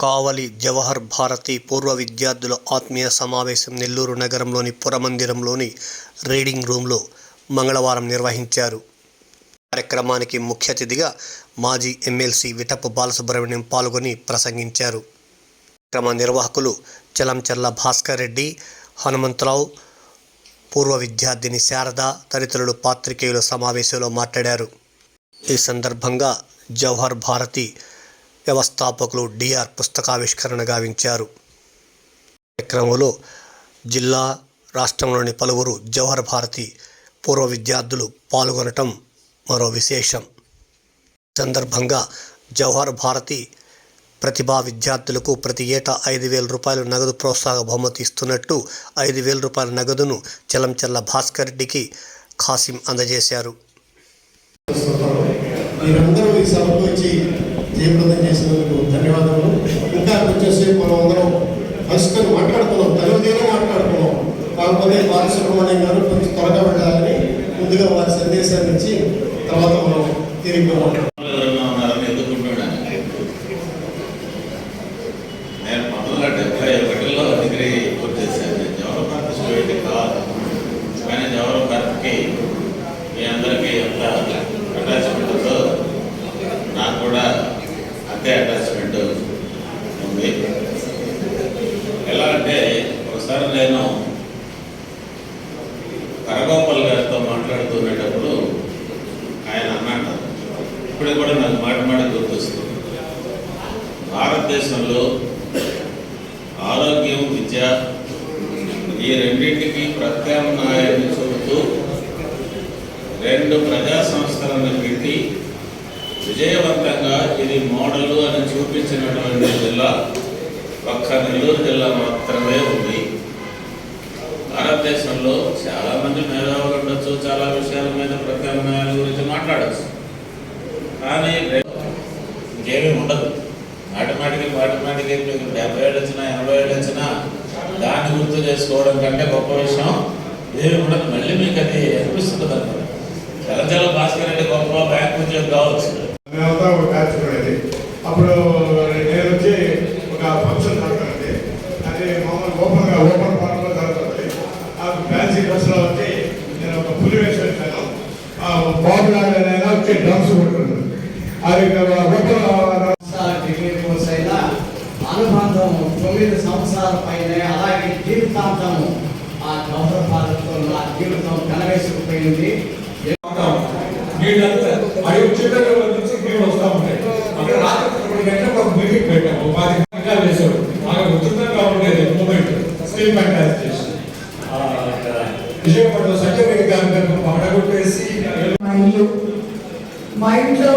కావలి జవహర్ భారతి పూర్వ విద్యార్థుల ఆత్మీయ సమావేశం నెల్లూరు నగరంలోని పురమందిరంలోని రీడింగ్ రూమ్లో మంగళవారం నిర్వహించారు. కార్యక్రమానికి ముఖ్య అతిథిగా మాజీ ఎమ్మెల్సీ విటపు బాలసుబ్రహ్మణ్యం పాల్గొని ప్రసంగించారు. కార్యక్రమ నిర్వాహకులు చలంచర్ల భాస్కర్ రెడ్డి హనుమంతరావు పూర్వ విద్యార్థిని శారద తదితరులు పాత్రికేయుల సమావేశంలో మాట్లాడారు. ఈ సందర్భంగా జవహర్ భారతి వ్యవస్థాపకులు డిఆర్ పుస్తకావిష్కరణ గావించారు. కార్యక్రమంలో జిల్లా రాష్ట్రంలోని పలువురు జవహర్ భారతి పూర్వ విద్యార్థులు పాల్గొనటం మరో విశేషం. సందర్భంగా జవహర్ భారతి ప్రతిభా విద్యార్థులకు ప్రతి ఏటా ఐదు వేల రూపాయలు నగదు ప్రోత్సాహ బహుమతి ఇస్తున్నట్టు ఐదు వేల రూపాయల నగదును చలంచల్ల భాస్కర్ రెడ్డికి ఖాసిం అందజేశారు. మీరందరూ జయప్రదం చేసినందుకు ధన్యవాదములు. ఇంకా వచ్చేసి మనం అందరం కలుసుకొని మాట్లాడుకున్నాం. తెలుగుదేనే మాట్లాడుకున్నాం. కాకపోతే బాలసుబ్రహ్మణ్యం గారు కొంచెం త్వరగా వెళ్ళాలని ముందుగా వారి సందేశాన్ని ఇచ్చి తర్వాత మనం తిరిగి మాట్లాడుకుందాం. నేను పంతొమ్మిది వందల డెబ్బై ఒకటి డిగ్రీ పూర్తి చేశాను నేను జవహర్ భారత్ స్టూడెంట్ కాదు కానీ జవహర్ భారత్కి మీ అందరికీ ఎంత అటాచ్మెంట్ ఉందో నాకు కూడా అంతే అటాచ్మెంట్ ఉంది ఎలా అంటే ఒకసారి నేను కరగోపాల్ గారితో మాట్లాడుతున్నప్పుడు ఆయన అన్నాడు ఇప్పుడు కూడా నాకు మాట మాట గుర్తొస్తుంది. భారతదేశంలో ఆరోగ్యం విద్య ఈ రెండింటికి ప్రత్యామ్నాయాన్ని చూపుతూ రెండు ప్రజా సంస్థలను పెట్టి విజయవంతంగా ఇది మోడలు అని చూపించినటువంటి జిల్లా ఒక్క నెల్లూరు జిల్లా మాత్రమే ఉంది. భారతదేశంలో చాలా మంది మేధావులు ఉండొచ్చు చాలా విషయాల మీద ప్రత్యామ్నాయాల గురించి మాట్లాడచ్చు. కానీ ఇంకేమీ ఉండదు. ఆటోమేటిక్గా ఆటోమేటిక్గా మీకు డెబ్బై ఏళ్ళు వచ్చినా ఎనభై ఏళ్ళు వచ్చినా దాన్ని గుర్తు చేసుకోవడం కంటే గొప్ప విషయం ఏమి ఉండదు. మళ్ళీ మీకు అది అనిపిస్తుంది అనమాట చలచల భాస్కర్ రెడ్డి గొప్ప బ్యాంక్ ఉద్యోగం కావచ్చు మేమంతా ఒక బ్యాచ్ ఉండేది అప్పుడు నేను వచ్చి ఒక ఫంక్షన్ జరుగుతుంది అది మామూలు ఓపెన్గా ఓపెన్ పార్క్లో జరుగుతుంది ఆ ఫ్యాన్సీ డ్రెస్లో వచ్చి నేను ఒక పులి వేసి వచ్చాను కొట్టుకున్నాను అది ఓపెన్ సంవత్సరాల డిగ్రీ కోర్స్ అయినా తొమ్మిది సంవత్సరాల పైన అలాగే జీవితాంతము ఆ జవహర్ భారత్తో నా జీవితం కనవేసుకుపోయింది నీళ్ళంతా మా ఇల్లు మా ఇంట్లో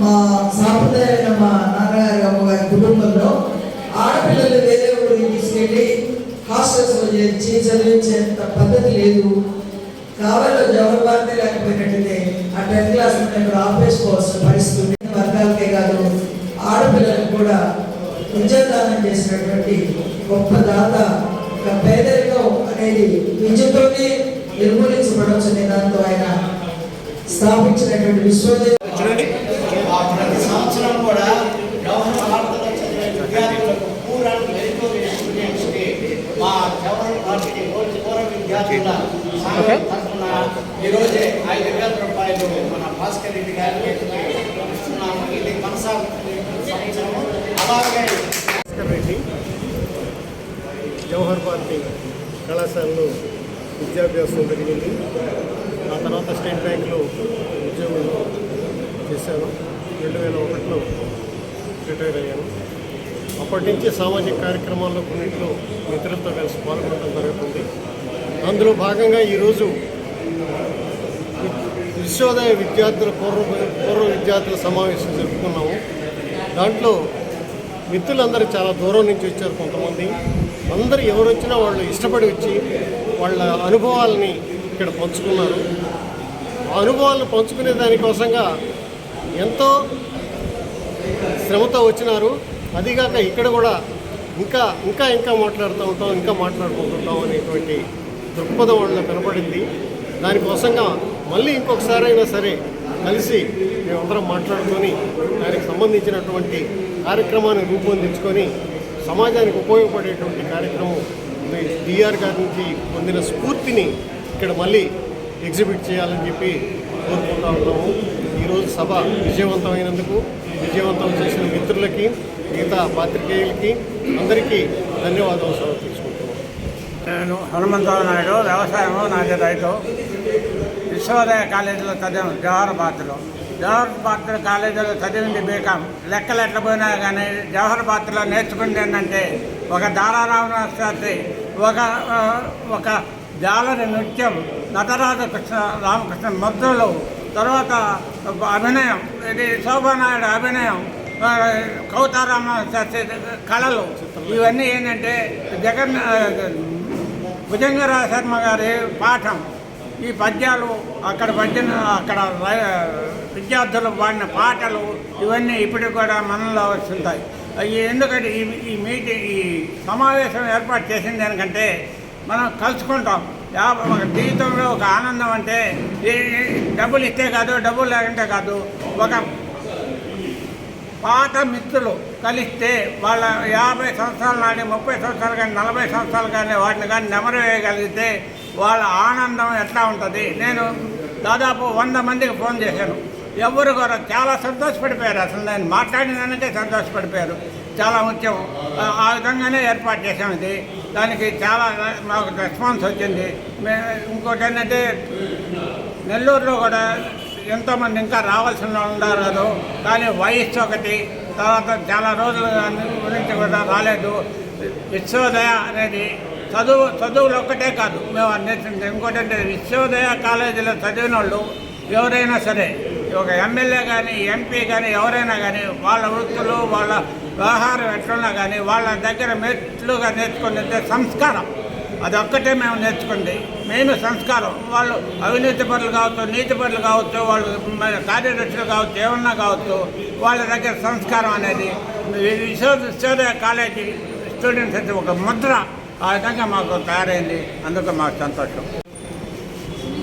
మా సాంప్రదాయమైన మా నాన్నగారి అమ్మగారి కుటుంబంలో ఆడపిల్లలు వేరే ఊరికి తీసుకెళ్ళి హాస్టల్స్లో చేర్చి చదివించేంత పద్ధతి లేదు. కావాలో జవహర్ భారతి లేకపోయినట్టయితే ఆ టెన్త్ క్లాస్ మేము ఆపేసుకోవాల్సిన పరిస్థితి వర్గాలకే కాదు. ఆడపిల్లలకు కూడా విద్యాదానం చేసినటువంటి గొప్ప దాత ఒక పేదరికం అనేది విద్యతో నిర్మూలించబడవచ్చు దాంతో ఆయన స్థాపించినటువంటి విశ్వదేవ ఆ ప్రతి సంవత్సరం కూడా జవహర్ భారత్లో చదివే విద్యార్థులకు పూర్వం మెరిటోరియస్ స్టూడెంట్స్కి మా జవహర్ భారతి పూర్వ విద్యార్థుల తరఫున ఈరోజే ఐదు వేల రూపాయలు మన భాస్కర్ రెడ్డి గారికి ఇస్తున్నాము. ఇది కొనసాగుతుంది సంవత్సరము అలాగే భాస్కర్ రెడ్డి జవహర్ భారతి కళాశాలలో విద్యాభ్యాసం జరిగింది. ఆ తర్వాత స్టేట్ బ్యాంక్లో ఉద్యోగం చేశాను. రెండు వేల ఒకటిలో రిటైర్ అయ్యాను. అప్పటి నుంచి సామాజిక కార్యక్రమాల్లో కొన్నింటిలో మిత్రులతో కలిసి పాల్గొనడం జరుగుతుంది. అందులో భాగంగా ఈరోజు విశ్వోదయ విద్యార్థుల పూర్వ పూర్వ విద్యార్థుల సమావేశం జరుపుకున్నాము. దాంట్లో మిత్రులందరూ చాలా దూరం నుంచి వచ్చారు కొంతమంది. అందరూ ఎవరు వచ్చినా వాళ్ళు ఇష్టపడి వచ్చి వాళ్ళ అనుభవాలని ఇక్కడ పంచుకున్నారు. ఆ అనుభవాలను పంచుకునే దానికోసంగా ఎంతో శ్రమతో వచ్చినారు. అదిగాక ఇక్కడ కూడా ఇంకా ఇంకా ఇంకా మాట్లాడుతూ ఉంటాం ఇంకా మాట్లాడుకుంటుంటాం అనేటువంటి దృక్పథం వాళ్ళలో కనపడింది. దానికోసంగా మళ్ళీ ఇంకొకసారి అయినా సరే కలిసి మేమందరం మాట్లాడుకొని దానికి సంబంధించినటువంటి కార్యక్రమాన్ని రూపొందించుకొని సమాజానికి ఉపయోగపడేటువంటి కార్యక్రమం డిఆర్ గారి నుంచి పొందిన స్ఫూర్తిని ఇక్కడ మళ్ళీ ఎగ్జిబిట్ చేయాలని చెప్పి కోరుకుంటా ఉన్నాము. ఈరోజు సభ విజయవంతమైనందుకు విజయవంతం చేసిన మిత్రులకి మిగతా పాత్రికేయులకి అందరికీ ధన్యవాదాలు సమర్పించుకుంటున్నాం నేను హనుమంతరావు నాయుడు వ్యవసాయము నాది రైతు. విశ్వోదయ కాలేజీలో చదివాను జవహర్ పాత్రలో. జవహర్ పాత్ర కాలేజీలో చదివింది బీకాం. లెక్కలు ఎట్లా పోయినా కానీ జవహర్ పాత్రలో నేర్చుకుంది ఏంటంటే ఒక దారారామ శాస్త్రి ఒక ఒక జాలరి నృత్యం నటరాజ కృష్ణ రామకృష్ణ మధ్యలో తర్వాత అభినయం ఇది శోభానాయుడు అభినయం కౌతారామ కళలు ఇవన్నీ ఏంటంటే జగన్ భుజంగరాజ శర్మ గారి పాఠం. ఈ పద్యాలు అక్కడ పద్యం అక్కడ విద్యార్థులు పాడిన పాటలు ఇవన్నీ ఇప్పటికి కూడా మనలో వస్తుంటాయి. ఎందుకంటే ఈ ఈ మీటింగ్ ఈ సమావేశం ఏర్పాటు చేసింది దానికంటే మనం కలుసుకుంటాం. ఒక జీవితంలో ఒక ఆనందం అంటే డబ్బులు ఇస్తే కాదు డబ్బులు లేకుంటే కాదు ఒక పాత మిత్రులు కలిస్తే వాళ్ళ యాభై సంవత్సరాల నాటి ముప్పై సంవత్సరాలు కానీ నలభై సంవత్సరాలు కానీ వాటిని కానీ నెమరు వేయగలిగితే వాళ్ళ ఆనందం ఎట్లా ఉంటుంది? నేను దాదాపు వంద మందికి ఫోన్ చేశాను. ఎవరు కూడా చాలా సంతోషపడిపోయారు. అసలు నేను మాట్లాడినానంటే సంతోషపడిపోయారు. చాలా ముఖ్యం. ఆ- విధంగానే ఏర్పాటు చేశాం ఇది. దానికి చాలా మాకు రెస్పాన్స్ వచ్చింది. మేము ఇంకోటి ఏంటంటే నెల్లూరులో కూడా ఎంతోమంది ఇంకా రావాల్సిన వాళ్ళు ఉన్నారు కదా. కానీ వయస్సు ఒకటి తర్వాత చాలా రోజుల గురించి కూడా రాలేదు. విశ్వోదయ అనేది చదువు చదువులు ఒక్కటే కాదు. మేము అందించింది. ఇంకోటి అంటే విశ్వోదయ కాలేజీలో చదివిన వాళ్ళు ఎవరైనా సరే ఒక ఎమ్మెల్యే కానీ ఎంపీ కానీ ఎవరైనా కానీ వాళ్ళ వృత్తులు వాళ్ళ వ్యవహారం ఎట్లున్నా కానీ వాళ్ళ దగ్గర మెట్లుగా నేర్చుకునేది సంస్కారం. అదొక్కటే మేము నేర్చుకుంది. మెయిన్ సంస్కారం. వాళ్ళు అవినీతి పనులు కావచ్చు నీతి పనులు కావచ్చు వాళ్ళు కార్యదర్శులు కావచ్చు ఏమన్నా కావచ్చు వాళ్ళ దగ్గర సంస్కారం అనేది విశ్వ విశ్వోదయ కాలేజీ స్టూడెంట్స్ అయితే ఒక ముద్ర. ఆ విధంగా మాకు తయారైంది. అందుకు మాకు సంతోషం.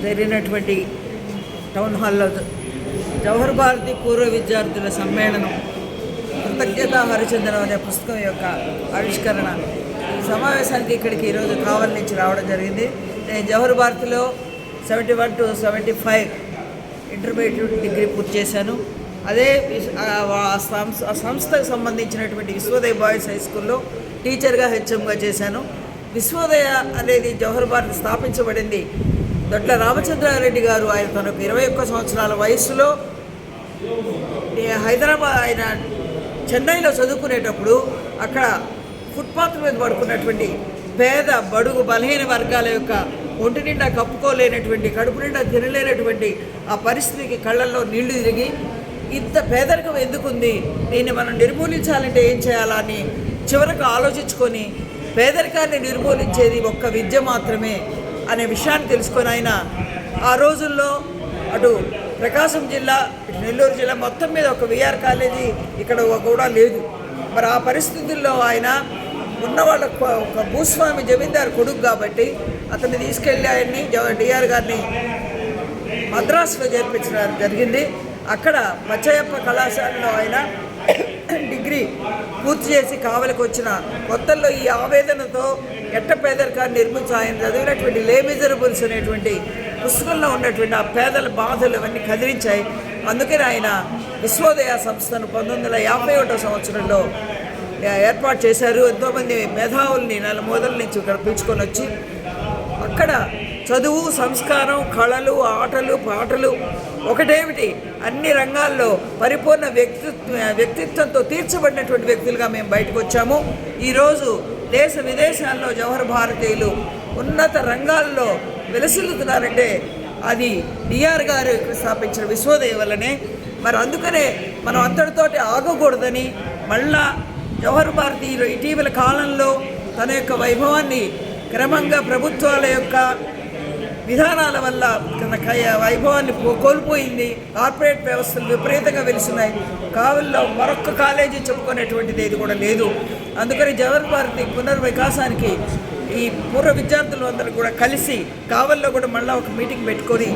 జరిగినటువంటి టౌన్ హాల్లో జవహర్ భారతి పూర్వ విద్యార్థుల సమ్మేళనం కృతజ్ఞత హరిచంద్రం అనే పుస్తకం యొక్క ఆవిష్కరణ. ఈ సమావేశానికి ఇక్కడికి ఈరోజు కావలి నుంచి రావడం జరిగింది. నేను జవహర్ భారతిలో seventy one to seventy five intermediate degree పూర్తి చేశాను. అదే ఆ ఆ సంస్థకు సంబంధించినటువంటి విశ్వోదయ బాయ్స్ హై స్కూల్లో టీచర్గా హెచ్ఎంగా చేశాను. విశ్వోదయ అనేది జవహర్ భారతి స్థాపించబడింది దొడ్ల రామచంద్రారెడ్డి గారు ఆయన తనకు ఇరవై ఒక్క సంవత్సరాల వయసులో హైదరాబాద్ ఆయన చెన్నైలో చదువుకునేటప్పుడు అక్కడ ఫుట్పాత్ మీద పడుకున్నటువంటి పేద బడుగు బలహీన వర్గాల యొక్క ఒంటి నిండా కప్పుకోలేనటువంటి కడుపు నిండా తినలేనటువంటి ఆ పరిస్థితికి కళ్ళల్లో నీళ్ళు తిరిగి ఇంత పేదరికం ఎందుకుంది? దీన్ని మనం నిర్మూలించాలంటే ఏం చేయాలా అని చివరకు ఆలోచించుకొని పేదరికాన్ని నిర్మూలించేది ఒక్క విద్య మాత్రమే. అనే విషయాన్ని తెలుసుకొని ఆయన ఆ రోజుల్లో అటు ప్రకాశం జిల్లా ఇటు నెల్లూరు జిల్లా మొత్తం మీద ఒక విఆర్ కాలేజీ ఇక్కడ కూడా లేదు. మరి ఆ పరిస్థితుల్లో ఆయన ఉన్న వాళ్ళ ఒక భూస్వామి జమీందారు కొడుకు కాబట్టి అతన్ని తీసుకెళ్ళి ఆయన్ని డిఆర్ గారిని మద్రాసులో చేర్పించడం జరిగింది. అక్కడ పచ్చయ్యప్ప కళాశాలలో ఆయన డిగ్రీ పూర్తి చేసి కావలికి వచ్చిన కొత్తల్లో ఈ ఆవేదనతో ఎట్ట పేదరికాన్ని నిర్మించి ఆయన చదివినటువంటి లే మిజరబుల్స్ అనేటువంటి పుస్తకంలో ఉన్నటువంటి ఆ పేదల బాధలు అవన్నీ కదిలించాయి. అందుకని ఆయన విశ్వోదయ సంస్థను పంతొమ్మిది వందల యాభై ఒకటో సంవత్సరంలో ఏర్పాటు చేశారు. ఎంతోమంది మేధావుల్ని నెల మొదల నుంచి ఇక్కడ పిలుచుకొని వచ్చి అక్కడ చదువు సంస్కారం కళలు ఆటలు పాటలు ఒకటేమిటి? అన్ని రంగాల్లో పరిపూర్ణ వ్యక్తిత్వ వ్యక్తిత్వంతో తీర్చబడినటువంటి వ్యక్తులుగా మేము బయటకు వచ్చాము. ఈరోజు దేశ విదేశాల్లో జవహర్ భారతీయులు ఉన్నత రంగాల్లో వెలసిల్లుతున్నారంటే అది డిఆర్ గారు స్థాపించిన విశ్వోదయ వల్లనే. మరి అందుకనే మనం అంతటితోటి ఆగకూడదని మళ్ళా జవహర్ భారతీయులు ఇటీవల కాలంలో తన యొక్క వైభవాన్ని క్రమంగా ప్రభుత్వాల యొక్క విధానాల వల్ల తన వైభవాన్ని కోల్పోయింది. కార్పొరేట్ వ్యవస్థలు విపరీతంగా వెలిసినాయి. కావల్లో మరొక్క కాలేజీ చెప్పుకునేటువంటిది ఇది కూడా లేదు. అందుకని జవహర్ భారతి పునర్వికాసానికి ఈ పూర్వ విద్యార్థులు అందరూ కూడా కలిసి కావల్లో కూడా మళ్ళీ ఒక మీటింగ్ పెట్టుకొని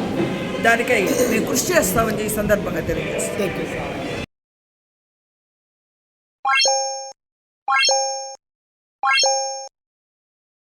దానికై మేము కృషి చేస్తామని ఈ సందర్భంగా తెలియజేస్తాం థ్యాంక్ యూ